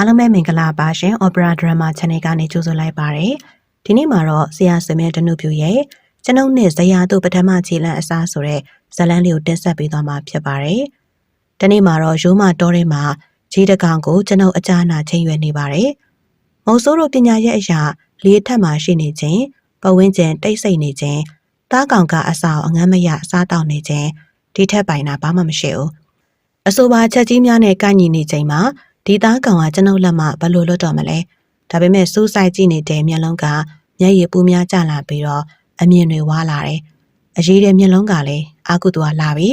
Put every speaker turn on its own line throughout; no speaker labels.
အားလုံးပဲမင်္ဂလာပါရှင် Opera Drama Channel ကနေကြိုဆိုလိုက်ပါရစေ။ဒီနေ့မှာတော့ဆရာစမြဲတနုပြူရဲ့ကျွန်ုပ်နဲ့ဇရာတို့ပထမခြေလန့်အစားဆိုတဲ့ဇာတ်လမ်းလေးကိုတင်ဆက်ပေးသွားမှာဖြစ်ပါတယ်။ဒီနေ့မှာတော့ရိုးမတော်ထဲမှာဂျီတကောင်ကိုကျွန်ုပ်အကြနာချိန်ရွယ်နေပါတယ်။မုံဆိုးတို့ပညာရဲ့အရာလေးထက်မှရှိနေခြင်းပဝင်းကျင်တိတ်ဆိတ်နေခြင်းတားကောင်ကအစာအငမ်းမရစားတောက်နေခြင်းဒီထက်ပိုင်တာဘာမှမရှိဘူး။အဆိုပါချက်ကြီးများနဲ့ကိုက်ညီနေချိန်မှာ ဒီသားကောင်ကကျွန်ုပ်လက်မဘလို့လွတ်တော့မလဲဒါပေမဲ့စူးစိုက်ကြည့်နေတဲ့မျက်လုံးကမျက်ရည်ပူများကျလာပြီးတော့အမြင်တွေဝါလာတယ်အရေးတဲ့မျက်လုံးကလည်းအာကုတူကလာပြီ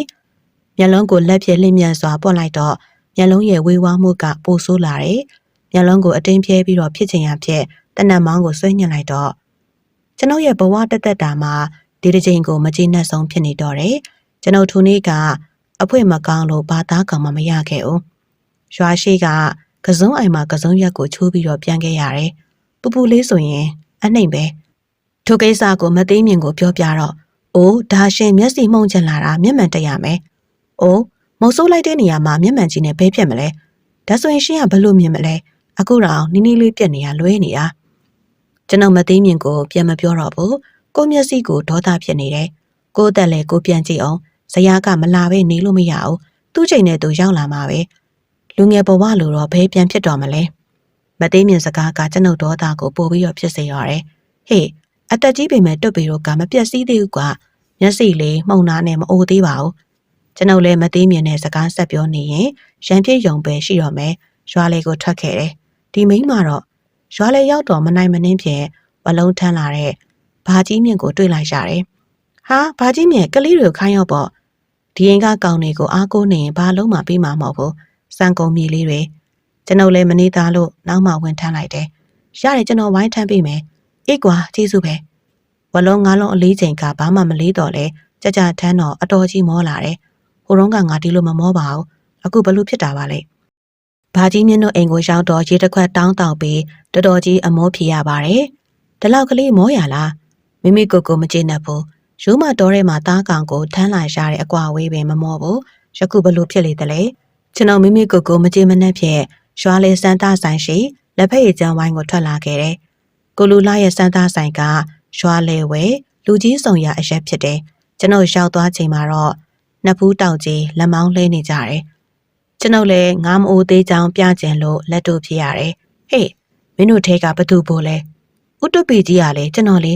မျက်လုံးကိုလက်ဖြင့်လှည့်မြန်စွာပွတ်လိုက်တော့မျက်လုံးရဲ့ဝေဝါးမှုကပိုဆိုးလာတယ်မျက်လုံးကိုအတင်းပြဲပြီးတော့ဖြစ်ချင်ရဖြစ်တနတ်မောင်းကိုဆွဲညှစ်လိုက်တော့ကျွန်ုပ်ရဲ့ဘဝတက်တက်တာမှာဒီတစ်ချိန်ကိုမကြည့်နဲ့ဆုံးဖြစ်နေတော့တယ်ကျွန်ုပ်ထုနေ့ကအဖွင့်မကောင်းလို့ဘာသားကောင်မှမရခဲ့ဘူး ရွာရှိကကစုံအိမ်မှာကစုံရက်ကိုချိုးပြီးတော့ပြန်ခဲ့ရတယ်။ပူပူလေးဆိုရင်အနှိမ်ပဲ။ထိုကိစ္စကိုမသိမြင်ကိုပြောပြတော့အိုးဒါရှင်မျက်စိမှုန်ချင်လာတာမျက်မှန်တက်ရမယ်။အိုးမုံဆိုးလိုက်တဲ့နေရာမှာမျက်မှန်ကြီးနဲ့ဘဲဖြစ်မလဲ။ဒါဆိုရင်ရှင်ကဘလို့မြင်မလဲ။အခုတော့နီးနီးလေးပြက်နေရလွဲနေတာ။ကျွန်တော်မသိမြင်ကိုပြန်မပြောတော့ဘူး။ကိုမျက်စိကိုဒေါသဖြစ်နေတယ်။ကိုအသက်လည်းကိုပြန်ကြည့်အောင်ဇယားကမလာပဲနေလို့မရဘူး။သူ့ချိန်နဲ့သူရောက်လာမှာပဲ။ လူငယ်ဘဝလိုတော့ဘဲပြန်ဖြစ်တော်မလဲမသိမြင်စကားကကျွန်ုပ်ဒေါသကိုပို့ပြီးတော့ဖြစ်စေရတယ်ဟေ့အတက်ကြီးပေမဲ့တွတ်ပြီးတော့ကမပြက်စီးသေးဘူးကမျက်စိလေးမှုံနာနဲ့မအိုသေးပါဘူးကျွန်ုပ်လည်းမသိမြင်တဲ့စကားဆက်ပြောနေရင်ရန်ပြည့်ယုံပဲရှိတော့မယ်ရွာလေးကိုထွက်ခဲ့တယ်ဒီမိန်းမတော့ရွာလေးရောက်တော့မနိုင်မနှင်းဖြင့်ဝလုံးထမ်းလာတဲ့ဘာကြီးမြင့်ကိုတွေ့လိုက်ရတယ်ဟာဘာကြီးမြင့်ကလေးတွေကိုခိုင်းရောက်ပေါ့ဒီရင်ကကောင်တွေကိုအားကိုးနေရင်ဘာလုံးမှပြီးမှာမဟုတ်ဘူး စံကုန်မြေလေးတွေကျွန်ုပ်လည်းမနေသားလို့နောက်မှဝင်ထမ်းလိုက်တယ်။ရတယ်ကျွန်တော်ဝိုင်းထမ်းပေးမယ်။အေးကွာကျေးဇူးပဲ။ဝလုံးငါးလုံးအလေးချိန်ကဘာမှမလေးတော့လဲကြကြထမ်းတော့အတော်ကြီးမောလာတယ်။ဟိုတုန်းကငါဒီလိုမမောပါဘူး။အခုဘလို့ဖြစ်တာပါလဲ။ဘာကြီးမြင့်တို့အိမ်ကိုရောက်တော့ရေတစ်ခွက်တောင်းတောက်ပြီးတော်တော်ကြီးအမောဖြေရပါတယ်။ဒီလောက်ကလေးမောရလား။မိမိကိုယ်ကိုမကျေနပ်ဘူး။ရိုးမတော်ထဲမှာသားကောင်ကိုထမ်းလာရတဲ့အကွာဝေးပင်မမောဘူး။ယခုဘလို့ဖြစ်လေတလဲ။ ကျွန်တော်မိမိကိုယ်ကိုမကျေမနပ်ဖြစ်ရွာလေစန်တာဆိုင်ရှိလက်ဖက်ရည်ကျန်းဝိုင်းကိုထွက်လာခဲ့တယ်။ကိုလူလာရဲ့စန်တာဆိုင်ကရွာလေဝဲလူကြီးဆောင်ရအရက်ဖြစ်တယ်။ကျွန်ုပ်ရောက်သွားချိန်မှာတော့နှစ်ဖူးတောက်ကြီးလက်မောင်းလှဲနေကြတယ်။ကျွန်ုပ်လည်းငားမအိုးသေးချောင်းပြကျင်လို့လက်တို့ဖြစ်ရတယ်။ဟေးမင်းတို့ထဲကဘသူပို့လဲ။ဥတုပီကြီးကလည်းကျွန်တော်လေ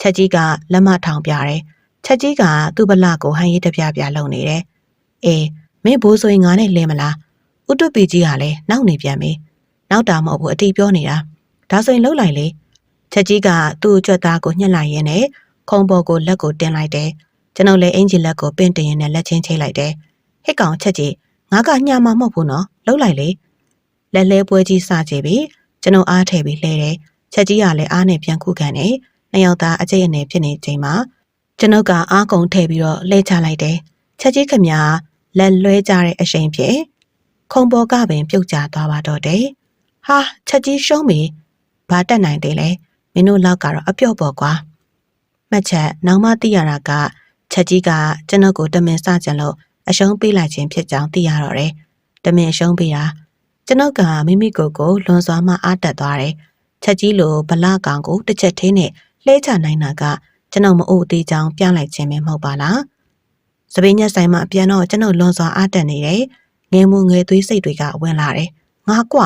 ချက်ကြီးကလက်မထောင်ပြတယ်။ချက်ကြီးကသူ့ဗလာကိုဟန်ရေးတပြပြလုံနေတယ်။အေး မင်းဘိုးဆိုရင်ငါနဲ့လဲမလား။ဥတုပီကြီးကလည်းနောက်နေပြန်ပြီ။နောက်တာမဟုတ်ဘူးအတီပြောနေတာ။ဒါဆိုရင်လှုပ်လိုက်လေ။ချက်ကြီးကသူ့အကြွက်သားကိုညှက်လိုက်ရင်းနဲ့ခုံပေါ်ကိုလက်ကိုတင်လိုက်တယ်။ကျွန်ုပ်လည်းအင်ဂျီလက်ကိုပင့်တင်ရင်းနဲ့လက်ချင်းချိတ်လိုက်တယ်။ဟစ်ကောင်ချက်ကြီးငါကညှာမမဟုတ်ဘူးနော်။လှုပ်လိုက်လေ။လက်လဲပွဲကြီးစကြည့်ပြီးကျွန်ုပ်အားထည့်ပြီးလှဲတယ်။ချက်ကြီးကလည်းအားနဲ့ပြန်ခုခံနေ။နှစ်ယောက်သားအကျိတ်အနေဖြစ်နေချိန်မှာကျွန်ုပ်ကအားကုန်ထည့်ပြီးတော့လှဲချလိုက်တယ်။ချက်ကြီးခမ လက်လွဲကြတဲ့အရှိန်ဖြင့်ခုံပေါ်ကပင်ပြုတ်ကျသွားပါတော့တယ်။ဟာချက်ကြီးရှုံးပြီ။ဘာတက်နိုင်သေးလဲ။မင်းတို့လောက်ကတော့အပြော့ပေါ်ကွာ။မှတ်ချက်နောက်မှသိရတာကချက်ကြီးကကျွန်ုပ်ကိုတမင်စကြံလို့အရှုံးပေးလိုက်ခြင်းဖြစ်ကြောင်းသိရတော့တယ်။တမင်အရှုံးပေးတာကျွန်ုပ်ကမိမိကိုယ်ကိုလွန်စွာမှအားတက်သွားတယ်။ချက်ကြီးလိုဗလာကောင်ကိုတစ်ချက်ထင်းနဲ့လှဲချနိုင်တာကကျွန်ုပ်မအိုသေးကြောင်းပြလိုက်ခြင်းပဲမဟုတ်ပါလား။ စပင်းညက်ဆိုင်မှာပြန်တော့ကျွန်ုပ်လွန်စွာအားတက်နေတယ်။ငယ်မှုငယ်သွေးစိတ်တွေကဝင်လာတယ်။ငါကွ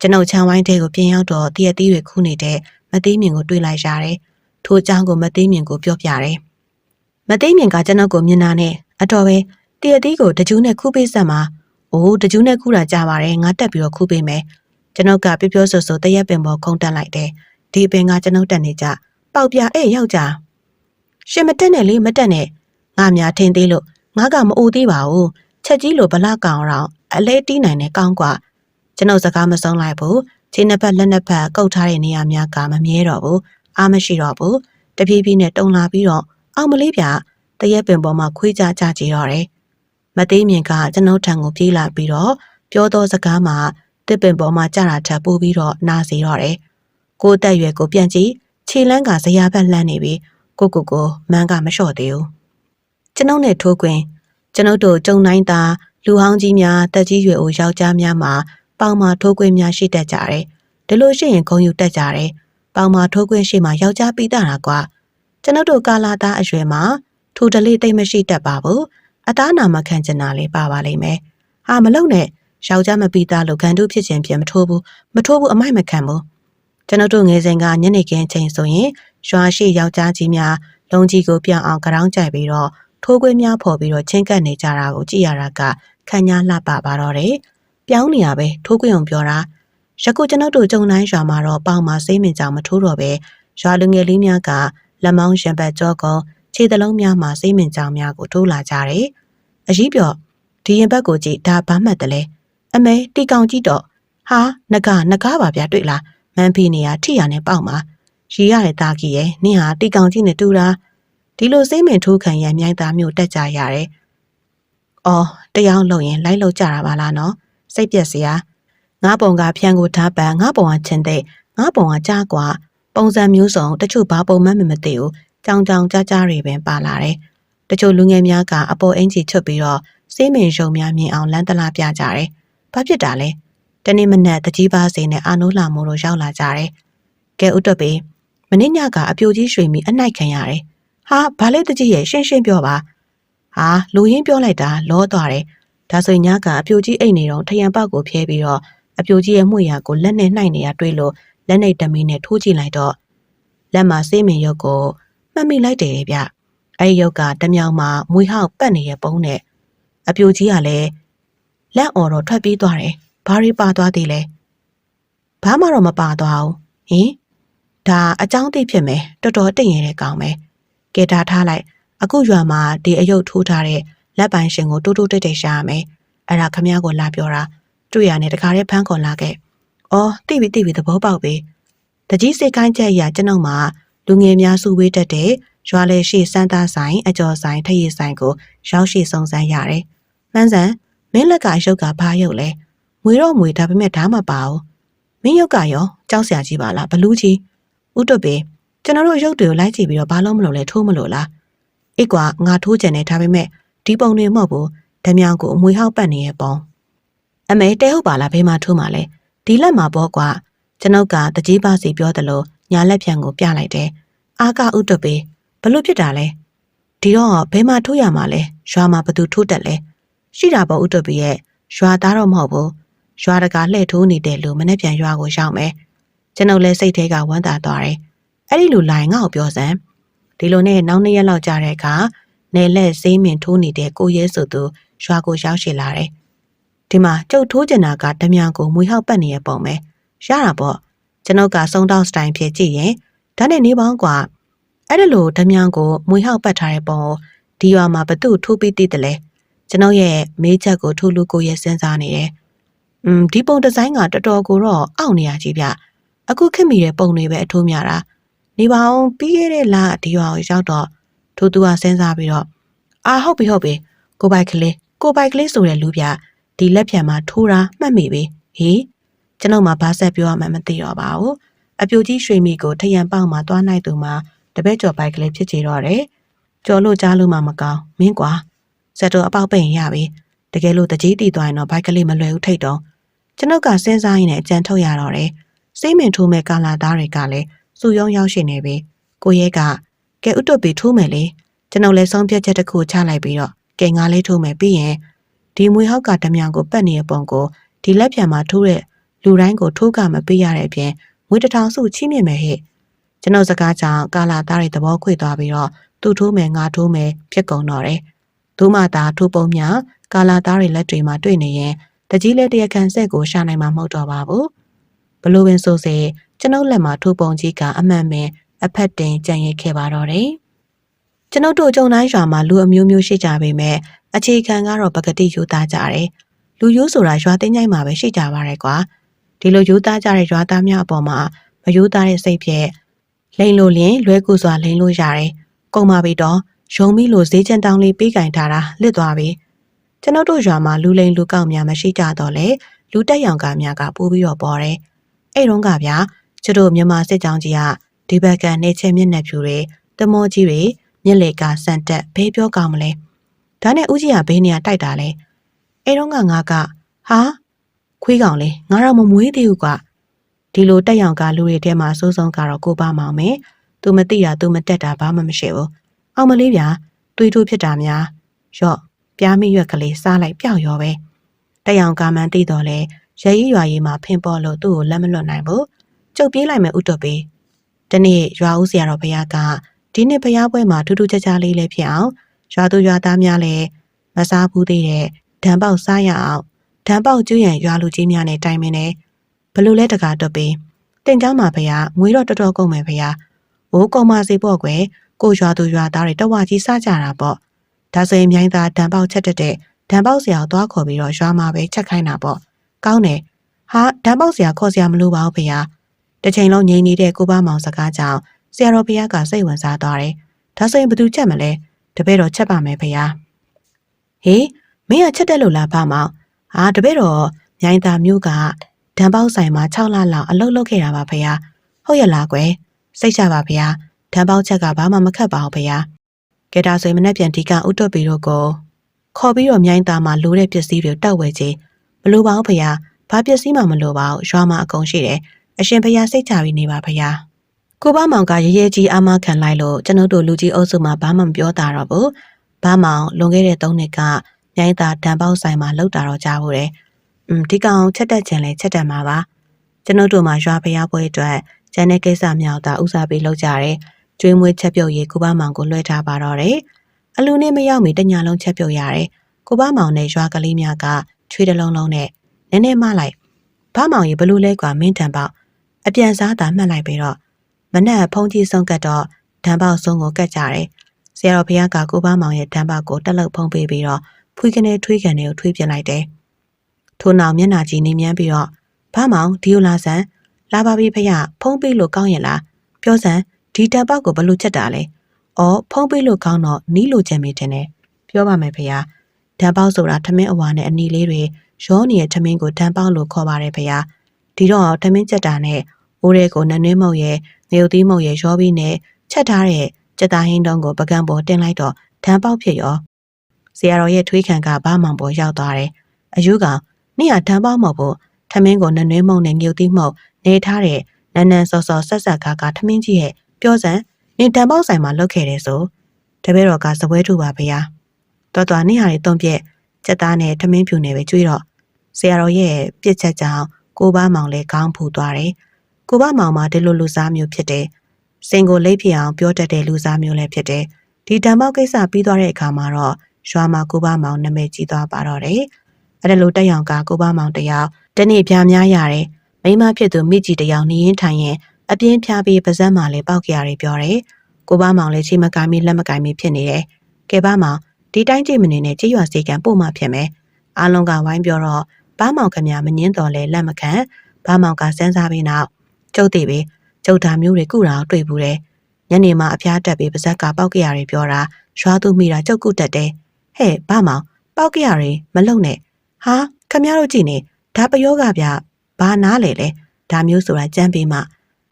ကျွန်ုပ်ချမ်းဝိုင်းတဲကိုပြင်ရောက်တော့တည့်ရသေးတွေခူးနေတဲ့မသိမြင်ကိုတွေ့လိုက်ရတယ်။ထိုအကြောင်းကိုမသိမြင်ကိုပြောပြတယ်။မသိမြင်ကကျွန်ုပ်ကိုမြင်တာနဲ့အတော်ပဲတည့်ရသေးကိုတကြူးနဲ့ခူးပေးဆက်မှာ။အိုးတကြူးနဲ့ခူးတာကြပါတယ်ငါတက်ပြီးတော့ခူးပေးမယ်။ကျွန်ုပ်ကပြပြောဆိုဆိုတရက်ပင်ပေါ်ခုန်တက်လိုက်တယ်။ဒီပင်ကကျွန်ုပ်တက်နေကြ။ပေါက်ပြအဲ့ယောက်ျားရှင်မတက်နဲ့လေမတက်နဲ့ ငါများထင်သေးလို့ငါကမအိုသေးပါဘူးချက်ကြီးလိုဗလာကောင်တော့အလဲတီးနိုင်တဲ့ကောင်းกว่าကျွန်ုပ်စကားမဆုံးလိုက်ဘူးခြေနှစ်ဖက်လက်နှစ်ဖက်ကုတ်ထားတဲ့နေရာများကမမြဲတော့ဘူးအားမရှိတော့ဘူးတပြေးပြေးနဲ့တုံလာပြီးတော့အောင်မလေးပြတရက်ပင်ပေါ်မှာခွေးကြကြကြည့်တော့တယ်မသေးမြင်ကကျွန်ုပ်ထံကိုပြေးလာပြီးတော့ပြောသောစကားမှာတစ်ပင်ပေါ်မှာကြတာထပ်ပိုးပြီးတော့နာစီတော့တယ်ကိုတက်ရွယ်ကိုပြန်ကြည့်ခြေလန်းကဇရာဘက်လှမ်းနေပြီးကိုကိုကိုမန်းကမလျှော့သေးဘူး ကျွန်ုပ်နဲ့ထိုးခွင်ကျွန်ုပ်တို့ကြုံတိုင်းသာလူဟောင်းကြီးများတက်ကြီးရွယ်အိုယောက်ျားများမှာပေါင်မာထိုးခွင်းများရှိတတ်ကြတယ်ဒီလိုရှိရင်ဂုံယူတတ်ကြတယ်ပေါင်မာထိုးခွင်းရှိမှယောက်ျားပြီးတာတာကွာကျွန်ုပ်တို့ကာလာသားအရွယ်မှာထူတလေးတိတ်မရှိတတ်ပါဘူးအသားနာမခံချင်တာလေးပါပါလိမ့်မယ်ဟာမလုံနဲ့ယောက်ျားမပြီးသားလို့ဂန်တုဖြစ်ခြင်းပြန်မထိုးဘူးမထိုးဘူးအမိုက်မခံဘူးကျွန်ုပ်တို့ငယ်စဉ်ကညနေခင်းချိန်ဆိုရင်ရွာရှိယောက်ျားကြီးများလုံကြီးကိုပြောင်းအောင်ကြောင်းကြိုက်ပြီးတော့ ထိုးခွင်းများဖော်ပြီးတော့ချင်းကပ်နေကြတာကိုကြည့်ရတာကခံညာလှပပါတော့တယ်။ပြောင်းနေရပဲထိုးခွင်းအောင်ပြောတာ။ယခုကျွန်ုပ်တို့ကြုံတိုင်းရွာမှာတော့ပေါင်မှာစိတ်မင်ကြောင်မထိုးတော့ပဲရွာလူငယ်လေးများကလက်မောင်းရံပတ်ကြောကုံခြေသလုံးများမှာစိတ်မင်ကြောင်များကိုထိုးလာကြတယ်။အကြီးပြော့ဒီရင်ဘက်ကိုကြည့်ဒါဘာမှတ်တယ်လဲ။အမဲတီကောင်ကြည့်တော့ဟာငကငကားပါဗျာတွေ့လားမန်ဖီနေရထိရနဲ့ပေါက်မှာရီရတဲ့တာကြီးရဲ့နင်းဟာတီကောင်ကြီးနဲ့တူတာ ဒီလိုစိတ်မင်ထိုးခံရမြိုင်းသားမျိုးတက်ကြရတယ်။အော်တရားလုံရင်လိုက်လောက်ကြတာပါလားနော်။စိတ်ပြက်စရာ။ငါပုံကဖျံကိုထားပန်ငါပုံကချင်တဲ့ငါပုံကကြားကွာပုံစံမျိုးစုံတချို့ဘာပုံမှန်မသိဘူး။ကြောင်ကြောင်ကြားကြားတွေပင်ပါလာတယ်။တချို့လူငယ်များကအပေါ်အင်ကြီးချွတ်ပြီးတော့စိတ်မင်ရုံများမြင်အောင်လမ်းတလားပြကြတယ်။ဘာဖြစ်တာလဲ။တနေ့မနက်တကြီးပါစေနဲ့အာနိုးလာမိုးတို့ရောက်လာကြတယ်။ကဲဥတ္တပေမင်းညကအပြိုကြီးရွှေမီအနိုင်ခံရတယ်။ ဟာဘာလဲတကြီးရဲ့ရှင်းရှင်းပြောပါ။ဟာလူရင်းပြောလိုက်တာလောသွားတယ်။ဒါဆိုရင်ညကအပြိုကြီးအိတ်နေတော့ထရံပေါက်ကိုဖျဲပြီးတော့အပြိုကြီးရဲ့မှုရာကိုလက်နဲ့နှိုက်နေရတွေ့လို့လက်နဲ့တမီနဲ့ထိုးကြည့်လိုက်တော့လက်မှာစေးမင်ရုပ်ကိုမှတ်မိလိုက်တယ်ဗျ။အဲဒီရုပ်ကတမြောင်မှာမွေဟောက်ပတ်နေတဲ့ပုံနဲ့အပြိုကြီးကလည်းလက်အော်တော့ထွက်ပြေးသွားတယ်။ဘာတွေပါသွားသေးလဲ။ဘာမှတော့မပါသွားဘူး။ဟင်ဒါအကြောင်းသိဖြစ်မယ်တော်တော်တင့်ရတဲ့ကောင်ပဲ။ ကဲဒါထားလိုက်အခုရွာမှာဒီအယုတ်ထိုးထားတဲ့လက်ပိုင်ရှင်ကိုတိုးတိုးတိတ်တိတ်ရှာရမယ်။အဲ့ဒါခမ ्या ကိုလာပြောတာတွေ့ရနဲ့တခါတည်းဖမ်းခေါ်လာခဲ့။အော်တိပြီတိပြီသဘောပေါက်ပြီ။တကြီးစိတ်ကိုင်းချက်အရာကျွန်ုပ်မှာလူငယ်များစုဝေးတတ်တဲ့ရွာလေရှိစမ်းသားဆိုင်အကျော်ဆိုင်ထရည်ဆိုင်ကိုရောက်ရှိစုံစမ်းရတယ်။မှန်းစံမင်းလက်ကအယုတ်ကဘာယုတ်လဲ။ငွေတော့ငွေဒါပေမဲ့ဓာမပါဘူး။မင်းယုတ်ကရောကြောက်စရာကြီးပါလားဘလူးကြီးဥတွတ်ပေ ကျွန်တော်တို့ရုပ်တွေကိုလိုက်ကြည့်ပြီးတော့ဘာလို့မလို့လဲထိုးမလို့လား။အိတ်ကွာငါထိုးကြတယ်ဒါပေမဲ့ဒီပုံတွေမဟုတ်ဘူး။ဓမြောင်ကိုအမွေဟောက်ပတ်နေတဲ့ပုံ။အမေတဲဟုတ်ပါလားဘေးမှာထိုးမှလဲ။ဒီလက်မှာပေါ့ကွာကျွန်ုပ်ကတကြီးပါစီပြောတယ်လို့ညာလက်ဖြံကိုပြလိုက်တယ်။အာကဥတွတ်ပေဘလို့ဖြစ်တာလဲ။ဒီတော့ဘယ်မှာထိုးရမှာလဲ။ရွာမှာဘသူထိုးတက်လဲ။ရှိတာပေါ့ဥတွတ်ပေရဲ့ရွာသားတော့မဟုတ်ဘူး။ရွာတကာလှည့်ထိုးနေတယ်လို့မနေ့ပြန်ရွာကိုရောက်မယ်။ကျွန်ုပ်လည်းစိတ်ထဲကဝမ်းသာသွားတယ်။ အဲ့ဒီလိုလိုင်းငါ့ကိုပြောစမ်းဒီလိုနဲ့နောက်နှစ်ရက်လောက်ကြာတဲ့အခါနယ်လက်စေးမင်ထိုးနေတဲ့ကိုရဲဆိုသူရွာကိုရောက်ရှိလာတယ်။ဒီမှာကျုပ်ထိုးကျင်တာကဓမြကိုမွေဟောက်ပတ်နေတဲ့ပုံပဲ။ရတာပေါ့။ကျွန်ုပ်ကစုံတောက်စတိုင်ဖြစ်ကြည့်ရင်ဒါနဲ့နေပေါင်းကွာအဲ့ဒါလိုဓမြကိုမွေဟောက်ပတ်ထားတဲ့ပုံကိုဒီရွာမှာဘသူ့ထိုးပြီးတည်တယ်လဲ။ကျွန်ုပ်ရဲ့မေးချက်ကိုထိုးလို့ကိုရဲစဉ်းစားနေတယ်။อืมဒီပုံဒီဇိုင်းကတော်တော်ကိုတော့အောက်နေရကြီးဗျ။အခုခင်မိတဲ့ပုံတွေပဲအထိုးများတာ။ နေပါအောင်ပြီးခဲ့တဲ့လဒီရွာကိုရောက်တော့ထိုးသူကစဉ်းစားပြီးတော့အာဟုတ်ပြီဟုတ်ပြီကိုပိုက်ကလေးကိုပိုက်ကလေးဆိုတဲ့လူပြဒီလက်ဖြံမှာထိုးတာမှတ်မိပြီဟေးကျွန်ုပ်မှဘာဆက်ပြောရမှန်းမသိတော့ပါဘူးအပြိုကြီးရွှေမီကိုထရံပေါက်မှာတွားနိုင်သူမှာတပည့်ကျော်ပိုက်ကလေးဖြစ်ချေတော့တယ်ကြော်လို့ကြားလို့မှမကောင်းမင်းကွာစက်တော်အပေါက်ပိန်ရပြီတကယ်လို့တကြီးတီသွားရင်တော့ဘိုက်ကလေးမလွယ်ဘူးထိတ်တော့ကျွန်ုပ်ကစဉ်းစားရင်းနဲ့အကြံထုတ်ရတော့တယ်စိတ်မင်ထိုးမဲ့ကာလာသားတွေကလည်း စူယုံရောက်ရှိနေပြီကိုရဲကကဲဥတုတ်ပြီးထိုးမယ်လေကျွန်ုပ်လည်းဆုံးဖြတ်ချက်တစ်ခုချလိုက်ပြီးတော့ကဲငါလေးထိုးမယ်ပြီးရင်ဒီမွေဟောက်ကဓမြကိုပတ်နေတဲ့ပုံကိုဒီလက်ပြန်မှာထိုးတဲ့လူတိုင်းကိုထိုးကမပေးရတဲ့အပြင်ငွေတစ်ထောင်စုချိမြင့်မယ်ဟဲ့ကျွန်ုပ်စကားကြောင့်ကာလာသားတွေသဘောခွေသွားပြီးတော့သူ့ထိုးမယ်ငါထိုးမယ်ဖြစ်ကုန်တော့တယ်ဒုမသားထိုးပုံများကာလာသားတွေလက်တွေမှာတွေ့နေရင်တကြီးလက်တရခံဆက်ကိုရှာနိုင်မှာမဟုတ်တော့ပါဘူးဘလို့ပင်ဆိုစေ ကျွန်ုပ်လက်မှာထိုးပုံကြီးကအမှန်ပင်အဖက်တင်ကြံ့ရခဲ့ပါတော့တယ်ကျွန်ုပ်တို့ကြုံတိုင်းရွာမှာလူအမျိုးမျိုးရှိကြပေမဲ့အခြေခံကတော့ပကတိယူသားကြတယ်လူယူဆိုတာရွာသိမ်းချိုင်းမှာပဲရှိကြပါရဲ့ကွာဒီလိုယူသားကြတဲ့ရွာသားများအပေါ်မှာမယူသားတဲ့စိတ်ဖြင့်လိန်လို့လင်လွဲကူစွာလိန်လို့ရတယ်ကုန်ပါပြီတော့ယုံပြီးလို့ဈေးချန်တောင်းလေးပေးကင်ထားတာလစ်သွားပြီကျွန်ုပ်တို့ရွာမှာလူလိန်လူကောက်များမရှိကြတော့လေလူတက်ရောင်ကများကပိုးပြီးတော့ပေါ်တယ်အဲ့တော့ကဗျာ ကျတို့မြန်မာစစ်ကြောင်းကြီးကဒီဘက်ကနေချက်မျက်နှာဖြူတွေတမောကြီးတွေမြက်လေကစန်တက်ဘေးပြောကောင်းမလဲဒါနဲ့ဦးကြီးကဘေးနေရတိုက်တာလဲအဲတော့ကငါကဟာခွခွေးကောင်လေငါတော့မမွေးသေးဘူးကွာဒီလိုတက်ရောင်ကလူတွေထဲမှာစိုးဆုံးကတော့ကိုပါမောင်မယ်သူမသိတာသူမတက်တာဘာမှမရှိဘူးအောင်မလေးဗျာတွေးထိုးဖြစ်တာများရော့ပြားမိရွက်ကလေးစားလိုက်ပျောက်ရောပဲတက်ရောင်ကမှန်းသိတော့လဲရဲကြီးရွာကြီးမှာဖင်ပေါ်လို့သူ့ကိုလက်မလွတ်နိုင်ဘူး ကျုပ်ပြေးလိုက်မယ်ဥတော်ပေးဒီနေ့ရွာဦးဆရာတော်ဘုရားကဒီနှစ်ဘုရားပွဲမှာထူးထူးခြားခြားလေးလေးဖြစ်အောင်ရွာသူရွာသားများလည်းမစားဘူးသေးတဲ့ဓာန်ပေါက်စားရအောင်ဓာန်ပေါက်ကျွရန်ရွာလူကြီးများနဲ့တိုင်ပင်နေဘလို့လဲတကားတော့ပေးတင်เจ้าမှာဘုရားငွေတော့တော်တော်ကုန်မယ်ဘုရား။အိုးကောင်မစီပေါ့ကွယ်ကိုရွာသူရွာသားတွေတဝါကြီးစားကြတာပေါ့။ဒါဆိုရင်မြိုင်းသားဓာန်ပေါက်ချက်တက်တဲ့ဓာန်ပေါက်ဆရာကိုသွားခေါ်ပြီးတော့ရွာမှာပဲချက်ခိုင်းတာပေါ့။ကောင်းတယ်။ဟာဓာန်ပေါက်ဆရာခေါ်ဆရာမလိုပါဘူးဘုရား။ တစ်ချိန်လုံးငြိမ်နေတဲ့ကိုပါမောင်စကားကြောင့်ဆရာတော်ဘုရားကစိတ်ဝင်စားသွားတယ်။ဒါဆိုရင်ဘသူချက်မလဲ။တပည့်တော်ချက်ပါမယ်ဘုရား။ဟေးမင်းကချက်တက်လို့လားပါမောင်။ဟာတပည့်တော်မြိုင်းသားမျိုးကဓာန်ပေါက်ဆိုင်မှာ6လလောက်အလုပ်လုပ်ခဲ့တာပါဘုရား။ဟုတ်ရလားကွယ်။စိတ်ချပါဘုရား။ဓာန်ပေါက်ချက်ကဘာမှမခတ်ပါဘူးဘုရား။ကဲဒါဆိုရင်မနေ့ပြန်ဒီကဥတွတ်ပြီးတော့ကိုခေါ်ပြီးတော့မြိုင်းသားမှာလိုတဲ့ပစ္စည်းတွေတောက်ဝဲခြင်းမလိုပါဘူးဘုရား။ဘာပစ္စည်းမှမလိုပါဘူး။ရွာမှာအကုန်ရှိတယ်။ အရှင်ဘုရားစိတ်ချပြီးနေပါဘုရား။ကိုပါမောင်ကရဲရဲကြီးအာမခံလိုက်လို့ကျွန်တော်တို့လူကြီးအုပ်စုမှာဘာမှမပြောတာတော့ဘူး။ဘာမောင်လွန်ခဲ့တဲ့၃နှစ်ကမြိုင်းသားဓာန်ပေါက်ဆိုင်မှာလောက်တာတော့ကြားဖို့တယ်။อืมဒီကောင်ချက်တက်ခြင်းလဲချက်တက်မှာပါ။ကျွန်တော်တို့မှာရွာဘုရားပွဲအတွက်ကျန်တဲ့ကိစ္စမြောက်တာဥစားပြီးလုပ်ကြတယ်။ကျွေးမွေးချက်ပြုတ်ရေးကိုပါမောင်ကိုလွှဲထားပါတော့တယ်။အလူနဲ့မရောက်မီတညာလုံးချက်ပြုတ်ရတယ်။ကိုပါမောင်နဲ့ရွာကလေးများကချွေးတလုံးလုံးနဲ့နည်းနည်းမလိုက်။ဘာမောင်ရေဘလို့လဲကွာမင်းတန်ပေါက် အပြန်စားတာမှတ်လိုက်ပြီးတော့မနဲ့ဖုန်းကြီးဆုံးကတ်တော့ဓာန်ပေါက်ဆုံးကိုကတ်ကြတယ်။ဆရာတော်ဘုရားကကိုပါမောင်ရဲ့ဓာန်ပေါက်ကိုတက်လောက်ဖုံးပေးပြီးတော့ဖွေးကနေထွေးကန်တွေကိုထွေးပြလိုက်တယ်။ထို့နောက်မျက်နှာကြီးနေမြန်းပြီးတော့ဘာမောင်ဒီယိုလာဆန်လာပါပြီဖရဖုံးပေးလို့ကောင်းရဲ့လားပြောစမ်းဒီတပေါက်ကိုဘလို့ချက်တာလဲ။အော်ဖုံးပေးလို့ကောင်းတော့နီးလို့ချက်မိတယ်နဲ့ပြောပါမယ်ဖရ။ဓာတ်ပေါက်ဆိုတာထမင်းအဝါနဲ့အနီလေးတွေရောနေတဲ့ထမင်းကိုဓာတ်ပေါက်လို့ခေါ်ပါတယ်ဖရ။ဒီတော့ထမင်းချက်တာနဲ့ အိုးရဲကိုနနွေးမုတ်ရဲ့ငရုတ်သီးမုတ်ရဲ့ရောပြီးနဲ့ချက်ထားတဲ့ကြက်သားဟင်းတုံးကိုပကံပေါ်တင်လိုက်တော့ဓာတ်ပေါက်ဖြစ်ရောဆရာတော်ရဲ့ထွေးခံကဘာမှန်ပေါ်ရောက်သွားတယ်။အယူကောင်နေ့ကဓာတ်ပေါက်မဟုတ်ဘူးထမင်းကိုနနွေးမုတ်နဲ့ငရုတ်သီးမုတ်နေထားတဲ့နန်းနန်းစောစောဆက်ဆက်ကားကထမင်းကြီးရဲ့ပြောစံနေတံပေါက်ဆိုင်မှာလုပ်ခဲ့တယ်ဆိုတပည့်တော်ကစပွဲထုပါဗျာတော်တော်နေရတဲ့တုံးပြက်စက်သားနဲ့ထမင်းဖြူနဲ့ပဲကျွေးတော့ဆရာတော်ရဲ့ပြစ်ချက်ကြောင့်ကိုပါမောင်လည်းခေါင်းဖူသွားတယ် ကိုပါမောင်မှာဒီလိုလူစားမျိုးဖြစ်တယ်စင်ကိုလိပ်ဖြစ်အောင်ပြောတတ်တဲ့လူစားမျိုးလည်းဖြစ်တယ်ဒီတံပေါက်ကိစ္စပြီးသွားတဲ့အခါမှာတော့ရွာမှာကိုပါမောင်နာမည်ကြီးသွားပါတော့တယ်အဲ့ဒါလိုတက်ရောင်ကကိုပါမောင်တယောက်တနေ့ပြားများရတယ်မိမဖြစ်သူမိကြီးတယောက်နေရင်ထိုင်ရင်အပြင်းဖြားပြီးပါဇက်မှလည်းပောက်ကြရတယ်ပြောတယ်။ကိုပါမောင်လည်းချိန်မကိုင်းပြီးလက်မကိုင်းပြီးဖြစ်နေတယ်။ကဲပါမောင်ဒီတိုင်းကြည့်မနေနဲ့ကြည်ရွာစေကံပို့မှဖြစ်မယ်။အားလုံးကဝိုင်းပြောတော့ဘာမောင်ခမမငင်းတော်လဲလက်မခံဘာမောင်ကစမ်းစားပြီးနောက် ကျုပ်တည်ပြီးကျုပ်ဓာမျိုးတွေကုတာတွေ့ဘူးတယ်။ညနေမှအဖျားတက်ပြီးပါဇက်ကပောက်ကြရတယ်ပြောတာရွာသူမိတာကျုပ်ကုတက်တယ်။ဟဲ့ဘာမောင်ပောက်ကြရတွေမလုံနဲ့။ဟာခမရတို့ကြည့်နေဒါပယောကဗျဘာနားလေလဲဒါမျိုးဆိုတာကြမ်းပြီးမှ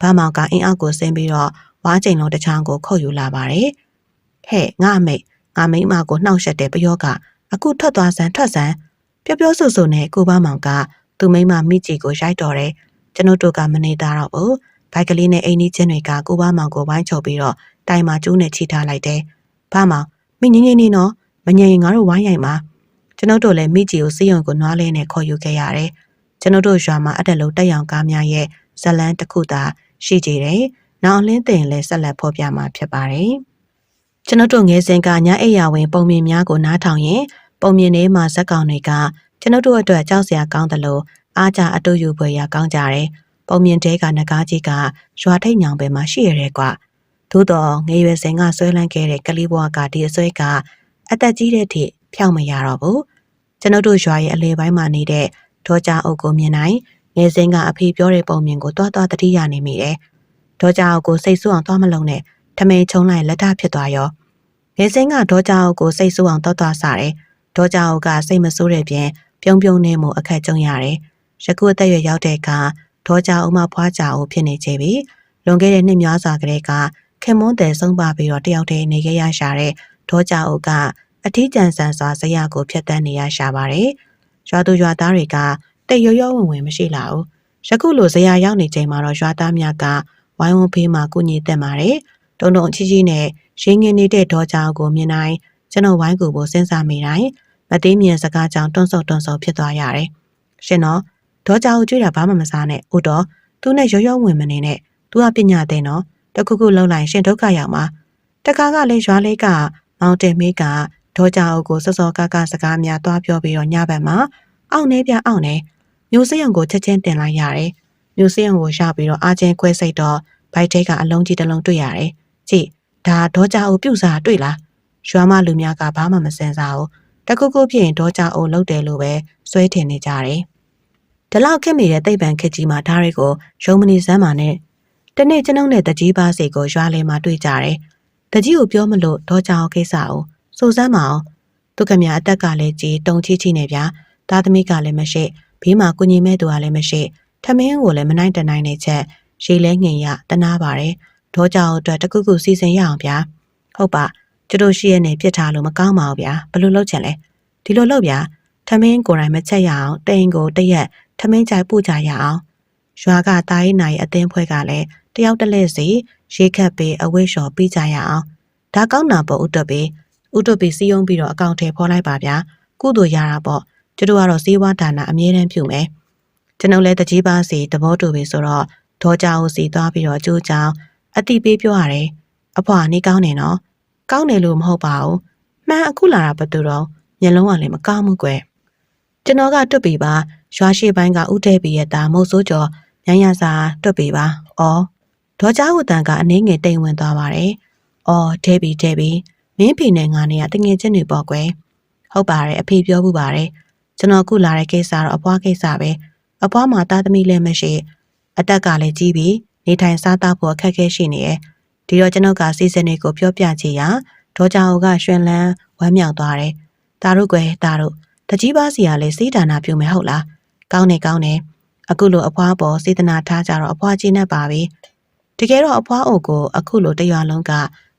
ဘာမောင်ကအင်းအောက်ကိုဆင်းပြီးတော့ဝါးချိန်လုံးတစ်ချောင်းကိုခုတ်ယူလာပါတယ်ဟဲ့ငါအမိတ်ငါမိမကိုနှောက်ရက်တဲ့ပယောကအခုထွက်သွားစမ်းထွက်စမ်းပျော့ပျော့ဆူဆူနဲ့ကိုဘာမောင်ကသူမိမမိကြီးကိုရိုက်တော်တယ် ကျွန်တို့တို့ကမနေသားတော့ဘူးဘိုက်ကလေးနဲ့အိမ်ကြီးချင်းတွေကကိုဘာမောင်ကိုဝိုင်းချုပ်ပြီးတော့တိုင်မှာကျူးနဲ့ချိထားလိုက်တယ်ဘာမောင်မိငင်းငင်းနေနော်မငြိမ်ငါတို့ဝိုင်းရိုက်မှာကျွန်တော်တို့လည်းမိကြီးကိုစေးရုံကိုနွားလဲနဲ့ခေါ်ယူခဲ့ရတယ်ကျွန်တော်တို့ရွာမှာအတက်လုံးတက်ရောင်ကားများရဲ့ဇလန်းတစ်ခုသာရှိကြတယ်။နောက်လင်းတင်လည်းဆက်လက်ဖော်ပြမှာဖြစ်ပါတယ်။ကျွန်တော်တို့ငယ်စဉ်ကညအိယာဝင် ပုံမြင်များကိုနားထောင်ရင်ပုံမြင်ထဲမှာဇက်ကောင်တွေကကျွန်တော်တို့အတွက်ကြောက်စရာကောင်းတယ်လို့ အားကြအတူယူဖွယ်ရာကောင်းကြတယ်။ပုံမြင်တဲကနဂါးကြီးကရွာထိတ်ညောင်ပဲမှာရှိရဲကွာ။သို့တော့ငယ်ရွယ်စဉ်ကဆွဲလန်းခဲ့တဲ့ကလေးဘွားကဒီအဆွဲကအသက်ကြီးတဲ့အထိဖြောင်းမရတော့ဘူး။ကျွန်တော်တို့ရွာရဲ့အလဲပိုင်းမှာနေတဲ့ဒေါ်ကြအုပ်ကိုမြင်နိုင်ငယ်စင်းကအဖေပြောတဲ့ပုံမြင်ကိုတွားတွားတတိရနေမိတယ်။ဒေါ်ကြအုပ်ကိုစိတ်ဆိုးအောင်တွားမလုံးနဲ့ထမိန်ချုံလိုက်လက်ထဖြစ်သွားရောငယ်စင်းကဒေါ်ကြအုပ်ကိုစိတ်ဆိုးအောင်တွားတွားစားတယ်။ဒေါ်ကြအုပ်ကစိတ်မဆိုးတဲ့ပြင်ပြုံးပြုံးနဲ့မှုအခက်ကြုံရတယ်။ ရကုအသက်ရွယ်ရောက်တဲ့အခါဒေါ်ကြအုပ်မဖွားကြအုပ်ဖြစ်နေကြပြီ။လွန်ခဲ့တဲ့နှစ်များစွာကတည်းကခင်မွန်းတယ်ဆုံးပါပြီးတော့တယောက်တည်းနေခဲ့ရရှာတဲ့ဒေါ်ကြအုပ်ကအထီးကျန်ဆန်စွာဇရာကိုဖျက်ဆီးနေရရှာပါတယ်။ရွာသူရွာသားတွေကတိတ်ရွရွဝင်ဝင်မရှိလာဘူးယခုလိုဇရာရောက်နေချိန်မှာတော့ရွာသားများကဝိုင်းဝန်းဖေးမှာကုညီတက်ပါတယ်တုံတုံအချီချီနဲ့ရင်းငင်းနေတဲ့ဒေါ်ကြောင်ကိုမြင်တိုင်းကျွန်တော်ဝိုင်းကူဖို့စဉ်းစားမိတိုင်းမသိမြင်စကားကြောင့်တွန့်ဆုတ်တွန့်ဆုတ်ဖြစ်သွားရတယ်ရှင်တော့ ဒေါ်ကြောင်ကိုကြွေးတာဘာမှမစားနဲ့ဦးတော့သူနဲ့ရွရွဝင်မနေနဲ့သူကပညာသိနော်တခုခုလုံးလိုက်ရှင်ဒုက္ခရောက်မှာတခါကလည်းရွာလေးကမောင်တင်မေးကဒေါ်ကြောင်ကိုစောစောကကစကားများတွားပြောပြီးတော့ညဘက်မှာအောင့်နေပြအောင့်နေမျိုးစရုံကိုချက်ချင်းတင်လိုက်ရတယ်မျိုးစရုံကိုရပြီးတော့အာချင်းခွဲစိတ်တော့ဘိုက်တဲကအလုံးကြီးတစ်လုံးတွေ့ရတယ်ကြည့်ဒါဒေါ်ကြောင်ကိုပြုတ်စားတွေ့လားရွာမလူများကဘာမှမစင်စားဘူးတခုခုဖြစ်ရင်ဒေါ်ကြောင်ကိုလှုပ်တယ်လို့ပဲစွဲထင်နေကြတယ် ဒီလောက်ခက်မိတဲ့တိတ်ပံခက်ကြီးမှာဓာတ်တွေကိုရုံမနီစမ်းမာနဲ့တနေ့ကျွန်ုပ်နဲ့တကြီးပါစီကိုရွာလေမှာတွေ့ကြတယ်တကြီးကိုပြောမလို့ဒေါ်ကြောင်ကိစ္စကိုစိုးစမ်းမအောင်သူကမြအသက်ကလည်းကြီးတုံချီချီနေဗျာသားသမီးကလည်းမရှိဘေးမှာကုညီမဲ့သူကလည်းမရှိထမင်းကိုလည်းမနိုင်တနိုင်နေချက်ရေလဲငင်ရတနာပါတယ်ဒေါ်ကြောင်အတွက်တခုခုစီစဉ်ရအောင်ဗျာဟုတ်ပါကျတို့ရှိရနေပြစ်ထားလို့မကောင်းပါဘူးဗျာဘယ်လိုလုပ်ချင်လဲဒီလိုလုပ်ဗျာထမင်းကိုယ်တိုင်မချက်ရအောင်တိန်ကိုတရက် ထမင်းကြိုက်ပို့ကြရအောင်ရွာကတားရင်နိုင်အသင်းဖွဲ့ကလည်းတယောက်တစ်လက်စီရေခတ်ပေးအဝိရှော်ပြီးကြရအောင်ဒါကောင်းတာပေါ့ဥတ္တပီဥတ္တပီစီယုံပြီးတော့အကောင့်ထဲဖော်လိုက်ပါဗျာကုသိုလ်ရတာပေါ့ကျတို့ကတော့စေဝါဒါနာအမြဲတမ်းပြုမယ်ကျွန်ုပ်လည်းတကြီးပါစီသဘောတူပြီဆိုတော့ဒေါ်ကြောင်စီသွားပြီးတော့ကြိုးကြောင်အတိပေးပြောရတယ်အဖွာနေကောင်းနေနော်ကောင်းတယ်လို့မဟုတ်ပါဘူးမှန်အခုလာတာဘသူတော့မျက်လုံးကလည်းမကောင်းဘူးကွယ် ကျွန်တော်ကတွတ်ပြီပါရွာရှိပိုင်းကဥထဲပြီရဲ့သားမုတ်ဆိုးကျော်ညံ့ရစာတွတ်ပြီပါ။အော်ဒေါ်ချာဟူတန်ကအနှင်းငယ်တိမ်ဝင်သွားပါတယ်။အော်ထဲပြီထဲပြီမင်းဖေနဲ့ငါနဲ့ကတငယ်ချင်းတွေပေါ့ကွယ်။ဟုတ်ပါတယ်အဖေပြောမှုပါတယ်။ကျွန်တော်ခုလာတဲ့ကိစ္စတော့အဖွားကိစ္စပဲ။အဖွားမှာသားသမီးလည်းမရှိအသက်ကလည်းကြီးပြီနေထိုင်စားသောက်ဖို့အခက်အခဲရှိနေရဲ့။ဒီတော့ကျွန်တော်ကစီစဉ်တွေကိုပြောပြချင်ရာဒေါ်ချာဟူကရွှင်လန်းဝမ်းမြောက်သွားတယ်။တာတို့ကွယ်တာတို့ တကြီးပါစီကလည်းစေးဒါနာပြုမယ်ဟုတ်လား။ကောင်းနေကောင်းနေအခုလိုအဖွားပေါ်စေတနာထားကြတော့အဖွားချင်းနဲ့ပါပြီတကယ်တော့အဖွားအိုကိုအခုလိုတရွာလုံးက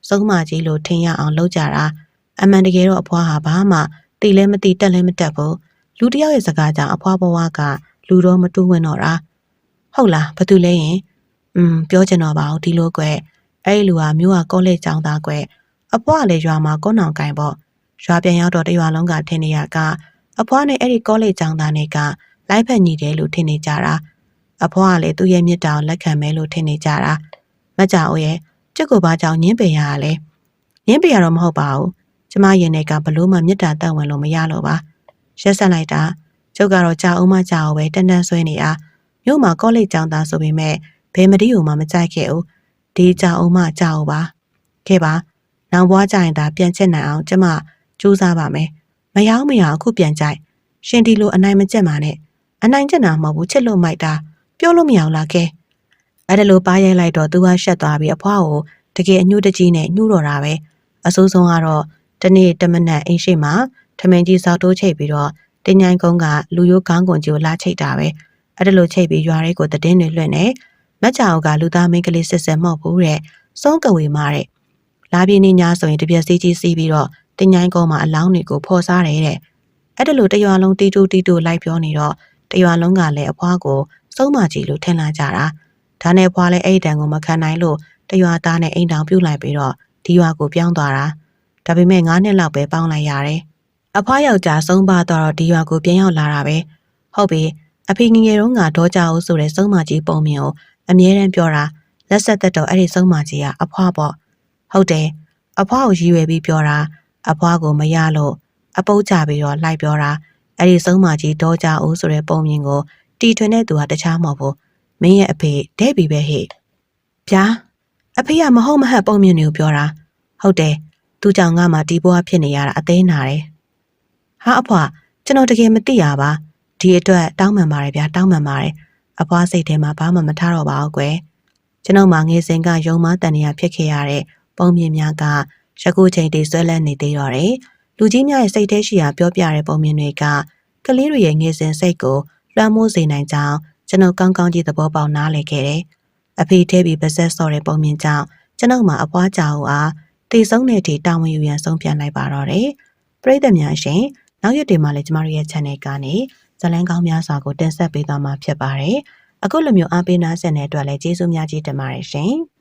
စုံမကြီးလိုထင်ရအောင်လုပ်ကြတာအမှန်တကယ်တော့အဖွားဟာဘာမှတိလည်းမတိတက်လည်းမတက်ဘူးလူတယောက်ရဲ့စကားကြောင့်အဖွားဘဝကလူတော့မတူးဝင်တော့တာဟုတ်လားဘာတူလဲရင်อืมပြောချင်တော့ပါဘူးဒီလိုကွယ်အဲ့ဒီလူဟာမျိုးကကောလိပ်ကျောင်းသားကွယ်အဖွားလည်းရွာမှာကောနောင်ကင်ပေါ့ရွာပြန်ရောက်တော့တရွာလုံးကထင်နေရက အဖွားနဲ့အဲ့ဒီကောလိပ်ကျောင်းသားတွေကလိုက်ဖက်ညီတယ်လို့ထင်နေကြတာအဖွားကလည်းသူ့ရဲ့မြစ်တောင်လက်ခံမယ်လို့ထင်နေကြတာမကြောက်ရဲ့ကျုပ်ကဘာကြောင့်ညင်းပယ်ရရလဲညင်းပယ်ရတော့မဟုတ်ပါဘူးကျမရင်ထဲကဘလို့မှမြစ်တာတတ်ဝင်လို့မရလို့ပါရက်ဆက်လိုက်တာကျုပ်ကတော့ကြာအောင်မကြာအောင်ပဲတန်တန်ဆွဲနေတာမြို့မှာကောလိပ်ကျောင်းသားဆိုပေမဲ့ဘယ်မတိကိုမှမကြိုက်ခဲ့ဘူးဒီကြာအောင်မကြာအောင်ပါခဲ့ပါ နောင်ဘွားကြရင်ဒါပြန်ချက်နိုင်အောင်ကျမစူးစမ်းပါမယ် မရောက်မရအခုပြန်ကြိုက်ရှင်ဒီလိုအနိုင်မကျက်ပါနဲ့အနိုင်ကျက်တာမဟုတ်ဘူးချစ်လို့မိုက်တာပြောလို့မရအောင်လားခဲအဲ့ဒါလိုပါရိုက်လိုက်တော့သူကရှက်သွားပြီးအဖွားကိုတကယ်အညှို့တကြီးနဲ့ညှို့တော့တာပဲအဆိုးဆုံးကတော့တနေ့တမနက်အိမ်ရှိမှာထမင်းကြီးစောက်တိုးချိတ်ပြီးတော့တင်းញိုင်းကုန်းကလူရိုးကောင်းကွန်ကြီးကိုလာချိတ်တာပဲအဲ့ဒါလိုချိတ်ပြီးရွာလေးကိုတည်င်းတွေလွှင့်နေမက်ချာအိုကလူသားမင်းကလေးစစ်စစ်မဟုတ်ဘူးတဲ့စုံးကဝေမာတဲ့လာပြင်းနေညာဆိုရင်တပြက်စီးကြီးစီးပြီးတော့ တင်းញိုင်းကုန်းမှာအလောင်းတွေကိုဖော်စားတယ်တဲ့အဲ့ဒါလိုတရွာလုံးတီတူတီတူလိုက်ပြောနေတော့တရွာလုံးကလည်းအဖွားကိုစုံးမကြီးလို့ထင်လာကြတာဒါနဲ့ဖွားလည်းအဲ့ဒီတန်ကိုမခံနိုင်လို့တရွာသားနဲ့အိမ်တောင်ပြုတ်လိုက်ပြီးတော့ဒီရွာကိုပြောင်းသွားတာဒါပေမဲ့9နှစ်လောက်ပဲပေါင်းလိုက်ရတယ်အဖွားယောက်ျားဆုံးပါတော့ဒီရွာကိုပြန်ရောက်လာတာပဲဟုတ်ပြီအဖေငငယ်တုန်းကဒေါ်ကြအောင်ဆိုတဲ့စုံမကြီးပုံမြင်ကိုအမြဲတမ်းပြောတာလက်ဆက်သက်တော့အဲ့ဒီစုံမကြီးကအဖွားပေါ့ဟုတ်တယ်အဖွားကိုရည်ရွယ်ပြီးပြောတာ အဖွားကိုမရလို့အပုတ်ချပြီးတော့လိုက်ပြောတာအဲ့ဒီစုံမကြီးဒေါ်ကြအောင်ဆိုတဲ့ပုံမြင်ကိုတီထွင်တဲ့သူကတခြားမဟုတ်ဘူးမင်းရဲ့အဖေတဲ့ပြီပဲဟဲ့ဗျာအဖေကမဟုတ်မဟတ်ပုံမြင်နေကိုပြောတာဟုတ်တယ်သူကြောင့်ငါမှဒီဘွားဖြစ်နေရတာအသေးနာတယ်ဟာအဖွာကျွန်တော်တကယ်မသိရပါဒီအတွက်တောင်းပန်ပါတယ်ဗျာတောင်းပန်ပါတယ်အဖွားစိတ်ထဲမှာဘာမှမထားတော့ပါဘူးကွယ်ကျွန်တော်မှငယ်စဉ်ကယုံမတန်နေရဖြစ်ခဲ့ရတဲ့ပုံမြင်များက ရကုချိန်တည်းဆွဲလန်းနေသေးတော့တယ်လူကြီးများရဲ့စိတ်ထဲရှိရာပြောပြတဲ့ပုံမြင်တွေကကလေးတွေရဲ့ငယ်စဉ်စိတ်ကိုလွှမ်းမိုးစေနိုင်ကြောင်းကျွန်တော်ကောင်းကောင်းကြီးသဘောပေါက်နားလည်ခဲ့တယ်။အဖေထဲပြီးပါဇက်စော်တဲ့ပုံမြင်ကြောင့်ကျွန်တော်မှအပွားကြောင်အားတေဆုံးတဲ့အထိတာဝန်ယူရန်ဆုံးဖြတ်လိုက်ပါတော့တယ်။ပရိသတ်များရှင်နောက်ရက်တွေမှာလည်းကျမတို့ရဲ့ channel ကနေဇတ်လန်းကောင်းများစွာကိုတင်ဆက်ပေးသွားမှာဖြစ်ပါတယ်။အခုလိုမျိုးအားပေးနာဆင်တဲ့အတွက်လည်းကျေးဇူးများကြီးတင်ပါတယ်ရှင်။